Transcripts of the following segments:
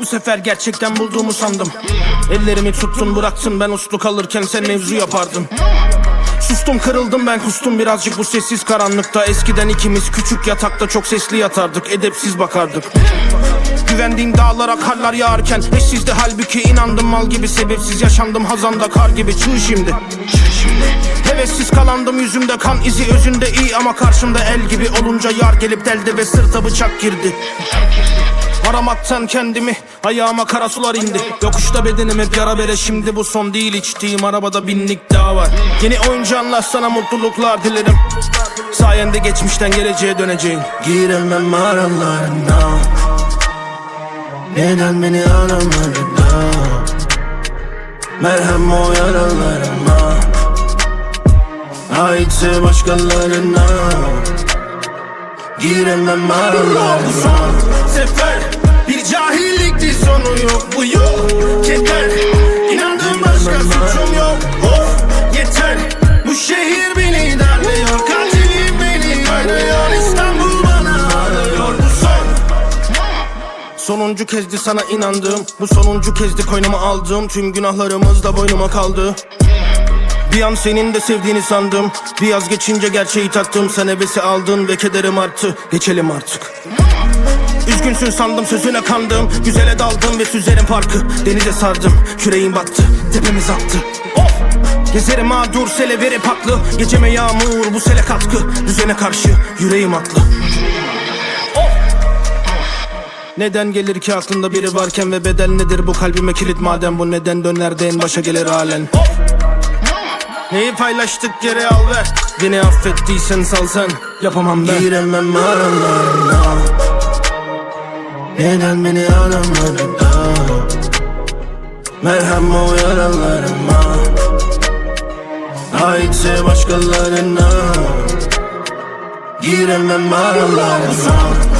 Bu sefer gerçekten bulduğumu sandım. Ellerimi tuttun bıraktın. Ben uslu kalırken sen mevzu yapardın. Sustum kırıldım. Ben kustum. Birazcık bu sessiz karanlıkta. Eskiden ikimiz küçük yatakta çok sesli yatardık. Edepsiz bakardık. Güvendiğim dağlara karlar yağarken Eşsizdi. Halbuki inandım mal gibi sebepsiz yaşandım. Hazanda kar gibi. Çığ şimdi. Hevessiz kalandım yüzümde kan izi. Özünde iyi ama karşımda el gibi olunca yar gelip deldi ve sırta bıçak girdi Aramaktan kendimi ayağıma kara sular indi. Yokuşta bedenim hep yara bere şimdi bu son değil. İçtiğim arabada binlik daha var. Yeni oyuncağınla sana mutluluklar dilerim. Sayende geçmişten geleceğe döneceğim. Giremem aralarına Neden beni aramadın? Merhem o yaralarıma. Aitse başkalarına Giremem Bu aralarına son sefer bir cahillikti sonu yok. Bu yok. Keder inandığım başka suçum yok. Of yeter. Bu şehir beni darlıyor. Katilim beni arıyor İstanbul bana ağlıyor bu son. Sonuncu kezdi sana inandığım Bu sonuncu kezdi koynuma aldığım Tüm günahlarımız da boynuma kaldı bir an senin de sevdiğini sandım. Bir yaz geçince gerçeği taktım Sen hevesi aldın ve kederim arttı. Geçelim artık. Üzgünsün sandım sözüne kandım. Güzele daldım ve süzerim parkı Denize sardım küreğim battı Tepemiz attı. Of! Gezerim mağdur sele verip haklı Geceme yağmur bu sele katkı. Düzene karşı yüreğim haklı neden gelir ki aklında biri varken ve bedel nedir? Bu kalbime kilit madem. Bu neden döner de en başa gelir halen Neyi paylaştık geri al ver Beni affettiysen sal sen. Yapamam ben. Giremem aralarına Neden beni aramadın? Da Merhem o yaralarıma. Aitse başkalarına. Giremem aralarına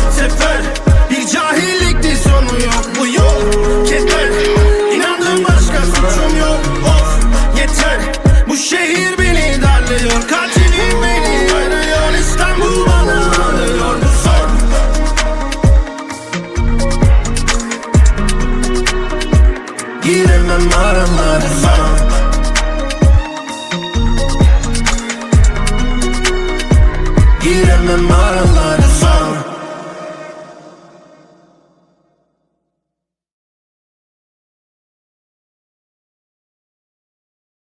Giremem aralarına